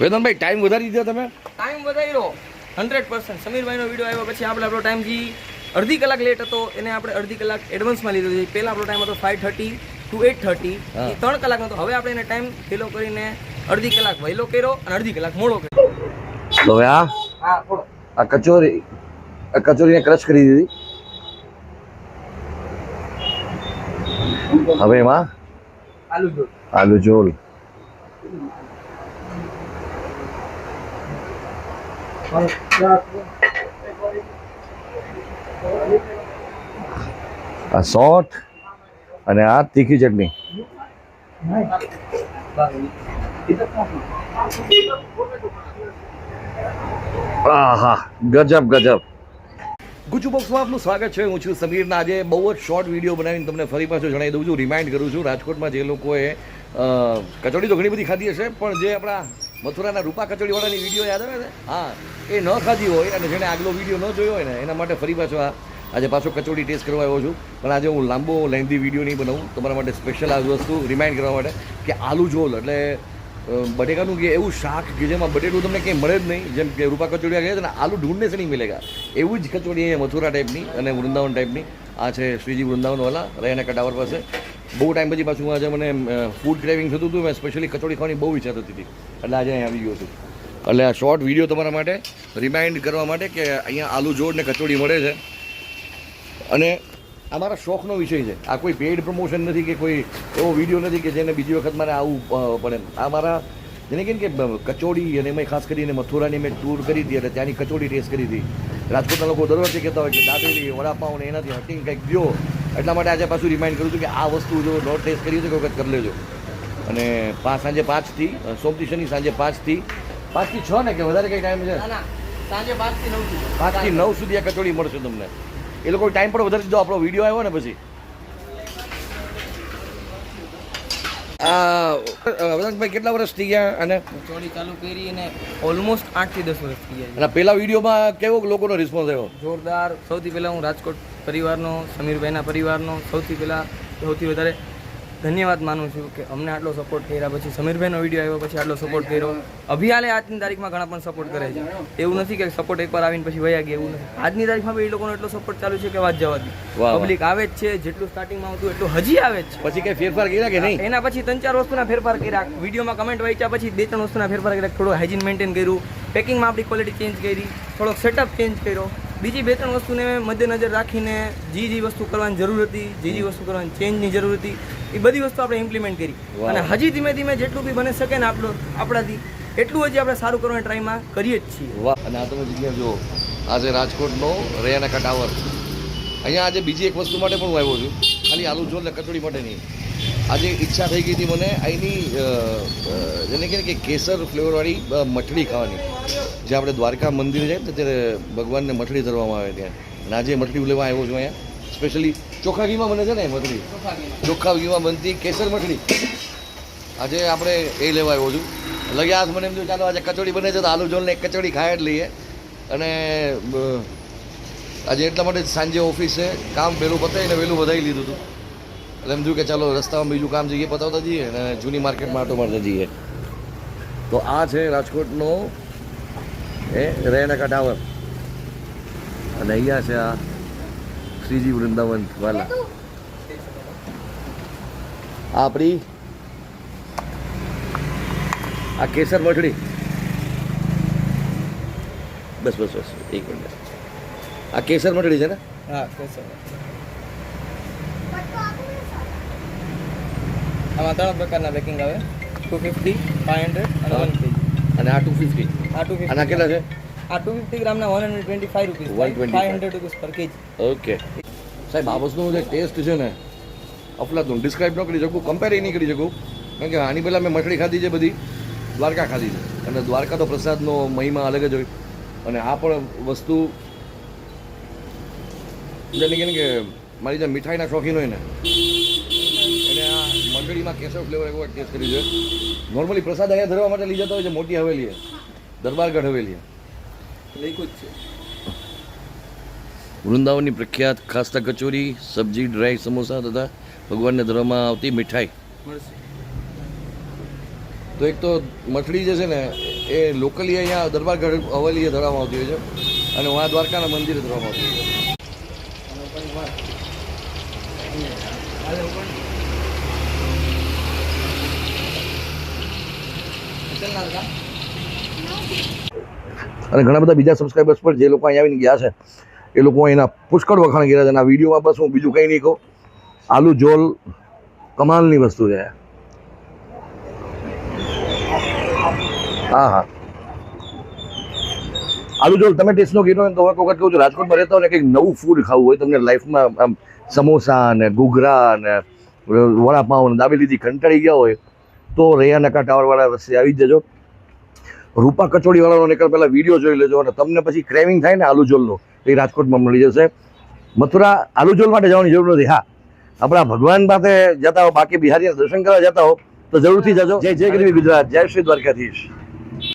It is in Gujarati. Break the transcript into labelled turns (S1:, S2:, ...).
S1: વેદનભાઈ ટાઈમ વધારી દીધો તમે?
S2: ટાઈમ વધાર્યો. હંડ્રેડ પર્સન્ટ સમીરભાઈનો વીડિયો આવ્યો પછી આપણે આપણો ટાઈમ જે અડધી કલાક લેટ હતો એને આપણે અડધી કલાક એડવાન્સમાં લીધો છે. પહેલાં આપણો ટાઈમ હતો five thirty to eight thirty. એ ત્રણ કલાકનો હતો. હવે આપણે એને ટાઈમ ફેલો કરીને અડધી કલાક વહેલો કર્યો અને અડધી કલાક મોડો કર્યો.
S1: તો હવે આ? આ કચોરી આ કચોરીને ક્રશ કરી દીધી. હવે એમાં?
S2: આલુ જો
S1: આલુ જોલ આ સોઠ અને આ તીખી ચટણી. આહા, ગજબ ગજબ. ગુજુ બોક્સમાં આપનું સ્વાગત છે. હું છું સમીરના આજે બહુ જ શોર્ટ વીડિયો બનાવીને તમને ફરી પાછું જણાવી દઉં છું. રિમાઇન્ડ કરું છું, રાજકોટમાં જે લોકોએ કચોડી તો ઘણી બધી ખાધી હશે, પણ જે આપણા મથુરાના રૂપા કચોડીવાળાની વીડિયો યાદ આવે ને હા. એ ન ખાધી હોય અને જેણે આગલો વીડિયો ન જોયો હોય ને, એના માટે ફરી પાછો આ આજે પાછો કચોડી ટેસ્ટ કરવા આવ્યો છું. પણ આજે હું લાંબો લેન્ધી વીડિયો નહીં બનાવું. તમારા માટે સ્પેશિયલ આ વસ્તુ રિમાઇન્ડ કરવા માટે કે આલુ ઝોલ એટલે બટેકાનું કે એવું શાક કે જેમાં બટેટું તમને કંઈ મળે જ નહીં. જેમ કે રૂપા કચોડીયા ગયા છે ને, આલુ ઢૂંઢને છે નહીં મિલેગા? એવું જ કચોડી અહીંયા મથુરા ટાઈપની અને વૃંદાવન ટાઈપની આ છે શ્રીજી વૃંદાવનવાલા રૈયાના કટાવર પાસે. બહુ ટાઈમ પછી પાછું આજે મને ફૂડ ક્રેવિંગ થતું હતું, મેં સ્પેશિયલી કચોડી ખાવાની બહુ ઈચ્છા થતી હતી. એટલે આજે અહીં આવી ગયો છું. એટલે આ શોર્ટ વીડિયો તમારા માટે રિમાઇન્ડ કરવા માટે કે અહીંયા આલુ જોડ ને કચોડી મળે છે. અને આ મારા શોખનો વિષય છે. આ કોઈ પેઇડ પ્રમોશન નથી કે કોઈ એવો વીડિયો નથી કે જેને બીજી વખત મારે આવું પડે આ મારા, જેને કે કચોડી અને એમાં ખાસ કરીને મથુરાની મેં ટૂર કરી હતી એટલે ત્યાંની કચોડી ટેસ્ટ કરી હતી. રાજકોટના લોકો દર વખતે કહેતા હોય કે દાબેલી વડાપાઉં ને એનાથી હટીને કંઈક દો એટલા માટે આજે પાછું રિમાઇન્ડ કરું છું કે આ વસ્તુ જો નો ટેસ્ટ કરી છે કોઈ વખત કરી લેજો. અને પાંચ સાંજે પાંચથી સોમથી શનિ સાંજે પાંચથી પાંચથી છ ને કે વધારે કંઈ ટાઈમ છે?
S2: ના ના સાંજે પાંચથી નવ સુધી.
S1: પાંચથી નવ સુધી આ કચોડી મળશે તમને. એ લોકો ટાઈમ પણ વધારે દીધો આપણો વીડિયો આવ્યો ને પછી. આ કેટલા વર્ષ થઈ ગયા અને?
S2: ચોરી ચાલુ કરી અને ઓલમોસ્ટ આઠથી દસ વર્ષ થઈ ગયા
S1: અને પેલા વિડીયોમાં કેવો લોકોનો રિસ્પોન્સ આવ્યો?
S2: જોરદાર. સૌથી પહેલાં હું રાજકોટ પરિવારનો સમીરભાઈના પરિવારનો સૌથી પહેલાં સૌથી વધારે ધન્યવાદ માનું છું કે અમને આટલો સપોર્ટ કર્યા. પછી સમીરભાઈનો વીડિયો આવ્યો પછી આટલો સપોર્ટ કર્યો. અભિયાલે આજની તારીખમાં ઘણા પણ સપોર્ટ કરે છે. એવું નથી કે સપોર્ટ એકવાર આવીને પછી વયા ગયા એવું નથી. આજની તારીખમાં બી એ લોકોનો એટલો સપોર્ટ ચાલુ છે કે વાત જવા દી. પબ્લિક આવે જ છે જેટલું સ્ટાર્ટિંગમાં આવતું એટલું હજી આવે જ છે.
S1: પછી કઈ ફેરફાર કર્યા કે નહીં?
S2: એના પછી ત્રણ ચાર વસ્તુના ફેરફાર કર્યા. વિડીયોમાં કમેન્ટ વાંચ્યા પછી બે ત્રણ વસ્તુના ફેરફાર કર્યા. થોડું હાઇજીન મેન્ટેન કર્યું. પેકિંગમાં આપણી ક્વોલિટી ચેન્જ કરી. થોડોક સેટઅપ ચેન્જ કર્યો. બીજી બે ત્રણ વસ્તુને મદ્દેનજર રાખીને જે જે વસ્તુ કરવાની જરૂર હતી જે જે વસ્તુ કરવાની ચેન્જની જરૂર હતી એ બધી વસ્તુ આપણે ઇમ્પ્લિમેન્ટ કરી. અને હજી ધીમે ધીમે જેટલું બી બની શકે ને આપણું આપણાથી એટલું હજી આપણે સારું કરવાની ટ્રાયમાં કરીએ જ છીએ.
S1: વાહ અને આ તમે જગ્યા જુઓ આજે રાજકોટનો રૈયાના કટાવર. અહીંયા આજે બીજી એક વસ્તુ માટે પણ હું આવ્યો છું ખાલી આલુ જો ને કચોડી માટે નહીં આજે ઈચ્છા થઈ ગઈ હતી મને અહીંની જેને કહે કે કેસર ફ્લેવરવાળી મઠડી ખાવાની. જે આપણે દ્વારકા મંદિરે જાય ને ત્યારે ભગવાનને મઠડી ધરવામાં આવે ત્યાં. આજે મઠડી લેવા આવ્યો છું અહીંયા. સ્પેશિયલી ચોખા ઘીમાં બને છે ને મઠડી ચોખા ઘીમાં બનતી કેસર મઠડી આજે આપણે એ લેવા આવ્યો છું. લગ્યા આજ મને એમ થયું ચાલો આજે કચોડી બને છે તો આલુ જોલને એક કચોડી ખાઈ જ લઈએ. અને આજે એટલા માટે સાંજે ઓફિસે કામ વહેલું પતાવીને વહેલું વધારી લીધું હતું. એટલે એમ થયું કે ચાલો રસ્તામાં બીજું કામ જઈએ, પતાવતા જઈએ અને જૂની માર્કેટમાં આટો મારતા જઈએ. તો આ છે રાજકોટનો એ રેનકા ટાવર. અને અહીંયા છે આ શ્રીજી વૃંદાવન વાલા. આ આપણી આ કેસર મઠડી. બસ બસ બસ, એક મિનિટ. આ કેસર મઠડી છે ને?
S2: હા આમાં ત્રણ પ્રકારના પેકિંગ આવે. ટુ ફિફ્ટી ફાઈવ હંડ્રેડ અને વન કેજી
S1: અને આ ટુ ફિફ્ટી
S2: આ ટુ
S1: આના કેટલા છે?
S2: આ two fifty ગ્રામના one hundred twenty five rupees
S1: one twenty
S2: five hundred rupees પર કેજી
S1: ઓકે સાહેબ આ વસ્તુનો જે ટેસ્ટ છે ને અફલાતું ડિસ્ક્રાઇબ ન કરી શકું કમ્પેર નહીં કરી શકું. કારણ કે આની પહેલાં મેં મઠડી ખાધી છે બધી દ્વારકા ખાધી છે. અને દ્વારકા તો પ્રસાદનો મહિમા અલગ જ હોય. અને આ પણ વસ્તુ કહે કે મારી જે મીઠાઈના શોખીન હોય ને મઠડીમાં કેસર ફ્લેવર એવો ટેસ્ટ કરી છે નોર્મલી પ્રસાદ અહીંયા ધરવા માટે લઈ જતા હોય છે મોટી હવેલી છે દરબારગઢ હવેલી છે. વૃંદાવનની પ્રખ્યાત ખાસ્તા કચોરી સબ્જી ડ્રાય સમોસા તથા ભગવાનને ધરવામાં આવતી મીઠાઈ. તો એક તો મઠડી જે છે ને એ લોકલી અહીંયા દરબારગઢ હવેલીએ ધરવામાં આવતી હોય છે અને વहाँ દ્વારકાના મંદિરે ધરવામાં આવતી હોય છે. અને ઘણા બધા બીજા સબસ્ક્રાઈબર્સ પણ જે લોકો અહીંયા આવીને ગયા છે, એ લોકો એના પુષ્કળ વખાણ કર્યા છે અને આ વિડીયોમાં બસ હું બીજું કંઈ નહીં કહું. આલુ જોલ કમાલની વસ્તુ છે. હા હા આલુ જોલ, તમે ટેસ્ટનો કીધો ને તો એક વખત કહું છું, રાજકોટમાં રહેતા હોય ને કંઈક નવું ફૂડ ખાવું હોય, તમને લાઈફમાં આમ સમોસા ને ઘૂઘરા ને વડાપાઉં દાબેલીથી કંટાળી ગયા હોય તો રૈયા નકા ટાવરવાળા રસ્તે આવી જજો. રૂપા કચોડીવાળાનો નીકળ પહેલાં વીડિયો જોઈ લેજો અને તમને પછી ક્રેવિંગ થાય ને આલુ જોલનું એ રાજકોટમાં મળી જશે. મથુરા આલુ જોલ માટે જવાની જરૂર નથી. હા આપણા ભગવાન પાસે જતા હો બાકી બિહારીના દર્શન કરવા જતા હો તો જરૂરથી જજો. જય જય ગરીબી ગુજરાત જય શ્રી દ્વારકાધીશ.